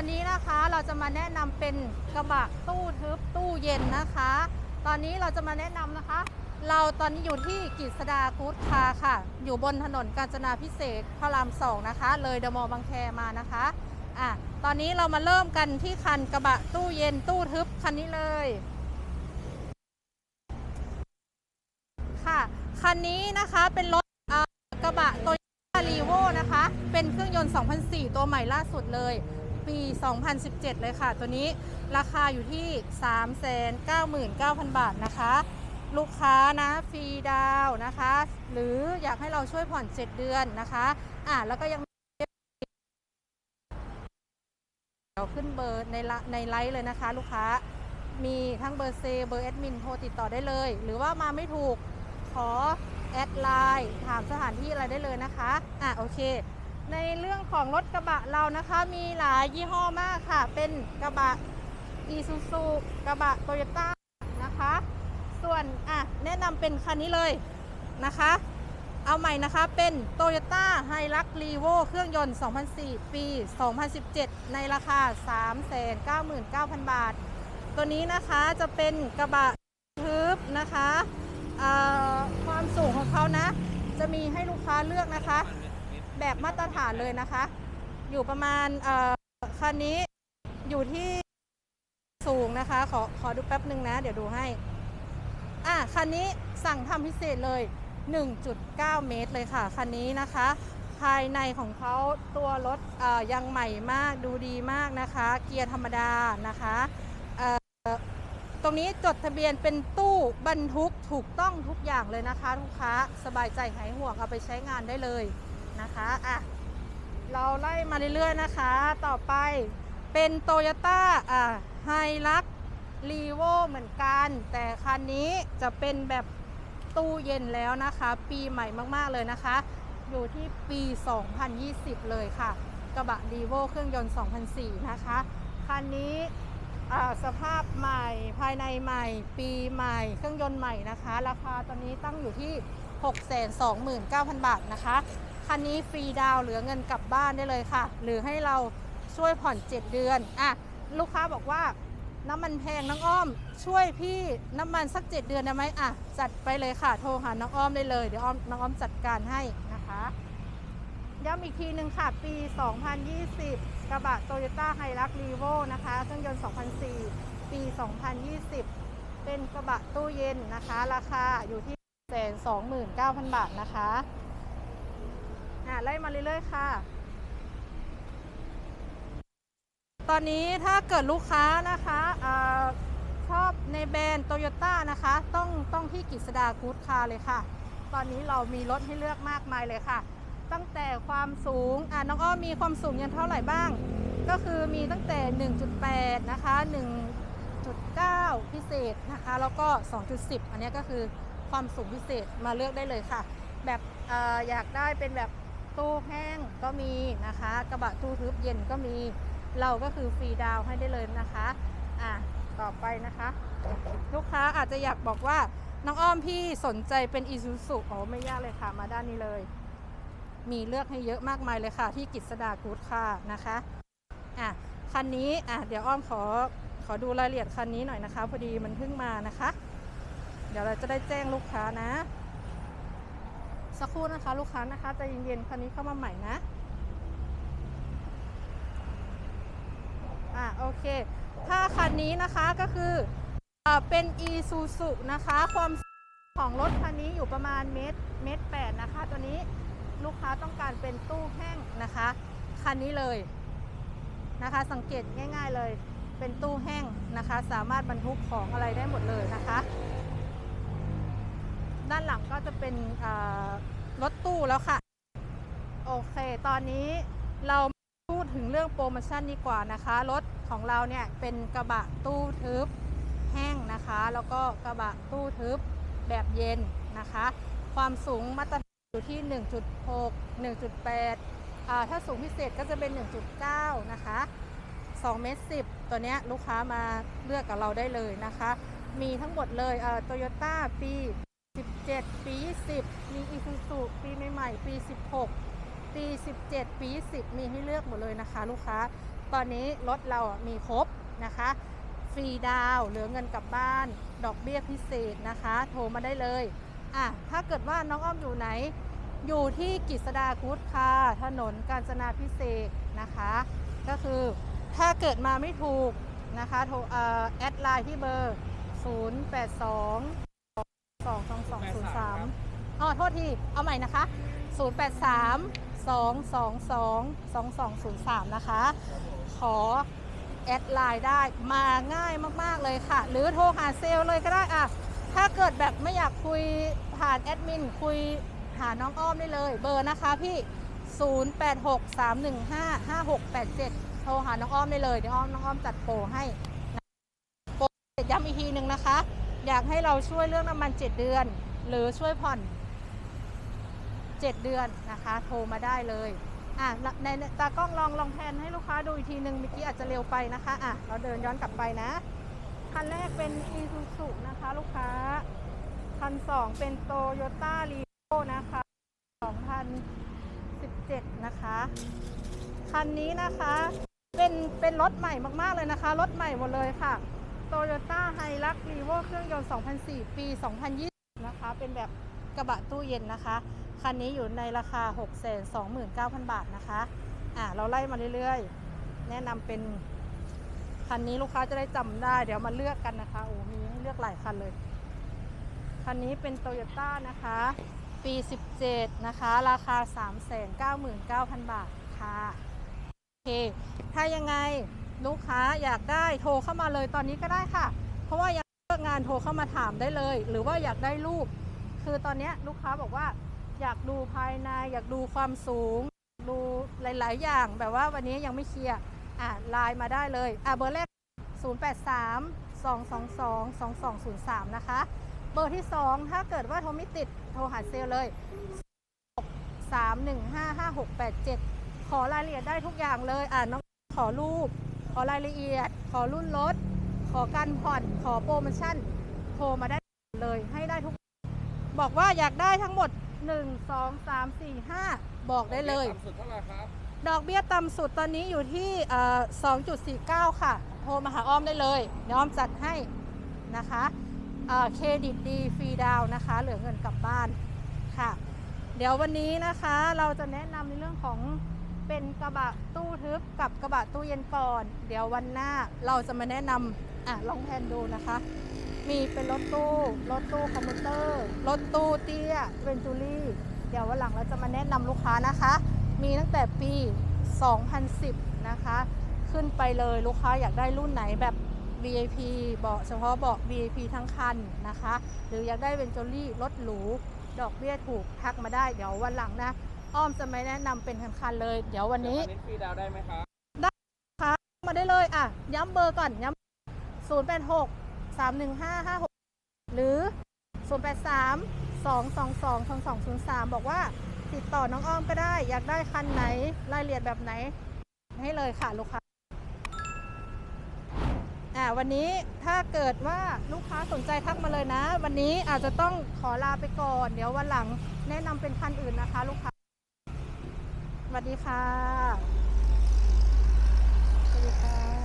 วันนี้นะคะเราจะมาแนะนำเป็นกระบะตู้ทึบตู้เย็นนะคะ ตอนนี้เราจะมาแนะนำนะคะ เราตอนนี้อยู่ที่กฤษดากูดคาค่ะ อยู่บนถนนกาญจนาพิเศษพระรามสองนะคะ เลยเดมอลบางแคมานะคะอะตอนนี้เรามาเริ่มกันที่คันกระบะตู้เย็นตู้ทึบคันนี้เลยค่ะคันนี้นะคะเป็นรถกระบะโตโยต้ารีโวนะคะ เป็นเครื่องยนต์ 2004 ตัวใหม่ล่าสุดเลย ปี 2017 เลยค่ะ ตัวนี้ราคาอยู่ที่ 399,000 บาทนะคะ ลูกค้านะฟรีดาวนะคะ หรืออยากให้เราช่วยผ่อน 7 เดือนนะคะอะแล้วก็ยังเดี๋ยวขึ้นเบอร์ในในไลฟ์เลยนะคะ ลูกค้ามีทั้งเบอร์เซเบอร์แอดมินโทรติดต่อได้เลย หรือว่ามาไม่ถูกขอแอดไลน์ถามสถานที่อะไรได้เลยนะคะ อะโอเค ในเรื่องของรถกระบะเรานะคะมีหลายยี่ห้อมากค่ะ เป็นกระบะอีซูซูกระบะโตโยต้านะคะ ส่วนอะแนะนำเป็นคันนี้เลยนะคะ เอาใหม่นะคะเป็น Toyota h i l u x r e v o เครื่องยนต์ 2004 ปี 2017 ในราคา 399,000 บาท ตัวนี้นะคะจะเป็นกระบะทึบนะคะความสูงของเขานะ จะมีให้ลูกค้าเลือกนะคะ แบบมาตรฐานเลยนะคะ อยู่ประมาณคันนี้อยู่ที่สูงนะคะ ขอขอดูแป๊บหนึ่งนะ เดี๋ยวดูให้ อะคันนี้สั่งทำพิเศษเลย 1.9 เมตรเลยค่ะ คันนี้นะคะ ภายในของเขาตัวรถยังใหม่มากดูดีมากนะคะ เกียร์ธรรมดานะคะตรงนี้จดทะเบียนเป็นตู้บรรทุกถูกต้องทุกอย่างเลยนะคะลูกค้าสบายใจหายห่วงเอาไปใช้งานได้เลย นะคะอะเราไล่มาเรื่อยๆนะคะ ต่อไปเป็นโตโยต้าอ่าไฮลักรีโวเหมือนกัน แต่คันนี้จะเป็นแบบตู้เย็นแล้วนะคะ ปีใหม่มากๆเลยนะคะ อยู่ที่ปี 2020 เลยค่ะ กระบะรีโวเครื่องยนต์ 2004 นะคะ คันนี้สภาพใหม่ภายในใหม่ ปีใหม่ เครื่องยนต์ใหม่นะคะ ราคาตอนนี้ตั้งอยู่ที่ 629,000 บาทนะคะ คันนี้ฟรีดาวเหลือเงินกลับบ้านได้เลยค่ะ หรือให้เราช่วยผ่อน 7 เดือนอะลูกค้าบอกว่าน้ำมันแพงน้องอ้อม ช่วยพี่น้ำมันสักเจ็ดเดือนได้ไหมอะจัดไปเลยค่ะ โทรหาน้องอ้อมได้เลยเดี๋ยวอ้อมน้องอ้อมจัดการให้นะคะย้ำอีกทีหนึ่งค่ะ ปี 2020 กระบะโตโยต้าไฮรักรีโวนะคะเครื่องยนต์ 2004 ปี 2020 เป็นกระบะตู้เย็นนะคะ ราคาอยู่ที่ แสนสองหมื่นเก้าพันบาทนะคะอะไล่มาเรื่อยๆค่ะ ตอนนี้ถ้าเกิดลูกค้านะคะอาชอบในแบรนด์โตโยต้านะคะ ต้องต้องที่กิษดากู๊ดคาเลยค่ะ ตอนนี้เรามีรถให้เลือกมากมายเลยค่ะ ตั้งแต่ความสูงอะน้องอ้อมมีความสูงยันเท่าไหร่บ้าง ก็คือมีตั้งแต่ 1.8 นะคะ 1.9 พิเศษนะคะ แล้วก็ 2.10 อันนี้ก็คือ ความสูงพิเศษมาเลือกได้เลยค่ะ แบบออยากได้เป็นแบบตู้แห้งก็มีนะคะ กระบะตู้ทึบเย็นก็มี เราก็คือฟรีดาวให้ได้เลยนะคะอะต่อไปนะคะ ลูกค้าอาจจะอยากบอกว่าน้องอ้อมพี่สนใจเป็นอีซูซุอ๋อไม่ยากเลยค่ะมาด้านนี้เลย มีเลือกให้เยอะมากมายเลยค่ะ ที่กิษดากูดค่ะนะคะอะคันนี้อะเดี๋ยวอ้อมขอขอดูรายละเอียดคันนี้หน่อยนะคะ พอดีมันเพิ่งมานะคะ เดี๋ยวเราจะได้แจ้งลูกค้านะ สักครู่นะคะลูกค้านะคะใจเย็นๆคันนี้เข้ามาใหม่นะอะโอเค ถ้าคันนี้นะคะก็คืออเป็น e s u s u นะคะ ความของรถคันนี้อยู่ประมาณเมตรเมตรแปดนะคะ ตัวนี้ลูกค้าต้องการเป็นตู้แห้งนะคะ คันนี้เลยนะคะ สังเกตง่าย ๆเลย เป็นตู้แห้งนะคะ สามารถบรรทุกของอะไรได้หมดเลยนะคะ ด้านหลังก็จะเป็นรถตู้แล้วค่ะ โอเค ตอนนี้เราพูดถึงเรื่องโปรโมชั่นดีกว่านะคะ รถของเราเนี่ยเป็นกระบะตู้ทึบแห้งนะคะ แล้วก็กระบะตู้ทึบแบบเย็นนะคะ ความสูงมาตรฐานอยู่ที่ 1.6 1.8อ่าถ้าสูงพิเศษก็จะเป็น 1.9 นะคะ2เมตร10 ตัวเนี้ยลูกค้ามาเลือกกับเราได้เลยนะคะ มีทั้งหมดเลยโตโยต้าปี 17 ปี 20 มีอีซูซูปีใหม่ๆปี 16 ปี 17 ปี10มีให้เลือกหมดเลยนะคะ ลูกค้า ตอนนี้รถเรามีครบนะคะ ฟรีดาวเหลือเงินกลับบ้าน ดอกเบี้ยพิเศษนะคะ โทรมาได้เลยอะถ้าเกิดว่าน้องอ้อมอยู่ไหน อยู่ที่กิษดาคูดคาถนนกาญจนาพิเศษนะคะ ก็คือถ้าเกิดมาไม่ถูกนะคะโทรเออแอดไลน์ที่เบอร์ 0 8 2 2 2 2 0 3อ๋อโทษที เอาใหม่นะคะ 0 8 3 2 2 2 2 2 0 3 นะคะ ขอแอดไลน์ได้มาง่ายมาก ๆ เลยค่ะ หรือโทรหาเซลเลยก็ได้อะถ้าเกิดแบบไม่อยากคุยผ่านแอดมิน คุยหาน้องอ้อมได้เลย เบอร์นะคะพี่ 0863155687 โทรหาน้องอ้อมได้เลย เดี๋ยวอ้อมน้องอ้อมจัดโปรให้โปรย้ำอีกทีหนึ่งนะคะ อยากให้เราช่วยเรื่องน้ำมัน7เดือน หรือช่วยผ่อน7เดือนนะคะ โทรมาได้เลยอะในตากล้องลองลองแพนให้ลูกค้าดูอีกทีหนึ่งเมื่อกี้อาจจะเร็วไปนะคะอะเราเดินย้อนกลับไปนะ คันแรกเป็น i s u z u นะคะ ลูกค้า คันสองเป็น Toyota r e v o นะคะ2017 นะคะ คันนี้นะคะเป็นเป็นรถใหม่มากๆเลยนะคะ รถใหม่หมดเลยค่ะ Toyota h i l u x r e v o เครื่องยนต์ 2004 ปี 2020 นะคะ เป็นแบบกระบะตู้เย็นนะคะ คันนี้อยู่ในราคา 629,000 บาทนะคะ อ่า เราไล่มาเรื่อยๆ แนะนำเป็น คันนี้ลูกค้าจะได้จำได้ เดี๋ยวมาเลือกกันนะคะ โอ้ มีให้เลือกหลายคันเลย คันนี้เป็นโตโยต้านะคะ ปี 17 นะคะ ราคา 399,000 บาทค่ะ โอเค ถ้ายังไง ลูกค้าอยากได้โทรเข้ามาเลยตอนนี้ก็ได้ค่ะ เพราะว่ายังเลิกงานโทรเข้ามาถามได้เลย หรือว่าอยากได้รูป คือตอนนี้ลูกค้าบอกว่า อยากดูภายในอยากดูความสูง ดูหลาย ๆ อย่างแบบว่าวันนี้ยังไม่เคลียร์อะไลน์มาได้เลยอะเบอร์แรก 083 222 2203 นะคะ เบอร์ที่ 2 ถ้าเกิดว่าโทรไม่ติดโทรหาเซลลเลย 3155687 ขอรายละเอียดได้ทุกอย่างเลย อ่าน้องขอรูป อรายละเอียด ขอรุ่นรถ ขอการผ่อน ขอโปรโมชั่น โทรมาได้เลยให้ได้ทุก บอกว่าอยากได้ทั้งหมด 1 2 3 4 5 บอกได้เลยต่ำสุดเท่าไหร่ครับ ดอกเบี้ยต่ำสุดตอนนี้อยู่ที่เอ่อ2.49 ค่ะ โทรมาหาอ้อมได้เลยเดี๋ยวอ้อมจัดให้นะคะเอ่อเครดิตดีฟรีดาวน์นะคะ เหลือเงินกลับบ้านค่ะ เดี๋ยววันนี้นะคะเราจะแนะนำในเรื่องของ เป็นกระบะตู้ทึบกับกระบะตู้เย็นก่อน เดี๋ยววันหน้าเราจะมาแนะนำอะลองแพนดูนะคะ มีเป็นรถตู้ รถตู้คอมพิวเตอร์ รถตู้เตี้ยเวนจูรี่ เดี๋ยววันหลังเราจะมาแนะนำลูกค้านะคะ มีตั้งแต่ปี 2010 นะคะ ขึ้นไปเลยลูกค้าอยากได้รุ่นไหนแบบ VIP เบาะเฉพาะเบาะ VIP ทั้งคันนะคะ หรืออยากได้เวนจูรี่รถหรู ดอกเบี้ยถูกทักมาได้ เดี๋ยววันหลังนะ อ้อมจะไม่แนะนำเป็นคันๆเลย เดี๋ยววันนี้อันนี้ฟรีดาวน์ได้ไหมครับค่ะมาได้เลยอะ ย้ำเบอร์ก่อนย้ำ0 8 6 3 1 5 5 6 หรือ 0 8 3 2 2 2 2 2 0 3 บอกว่าติดต่อน้องอ้อมก็ได้ อยากได้คันไหนรายละเอียดแบบไหน ให้เลยค่ะลูกค้า อ่าวันนี้ถ้าเกิดว่าลูกค้าสนใจทักมาเลยนะ วันนี้อาจจะต้องขอลาไปก่อน เดี๋ยววันหลังแนะนำเป็นคันอื่นนะคะ ลูกค้า สวัสดีค่ะ สวัสดีค่ะ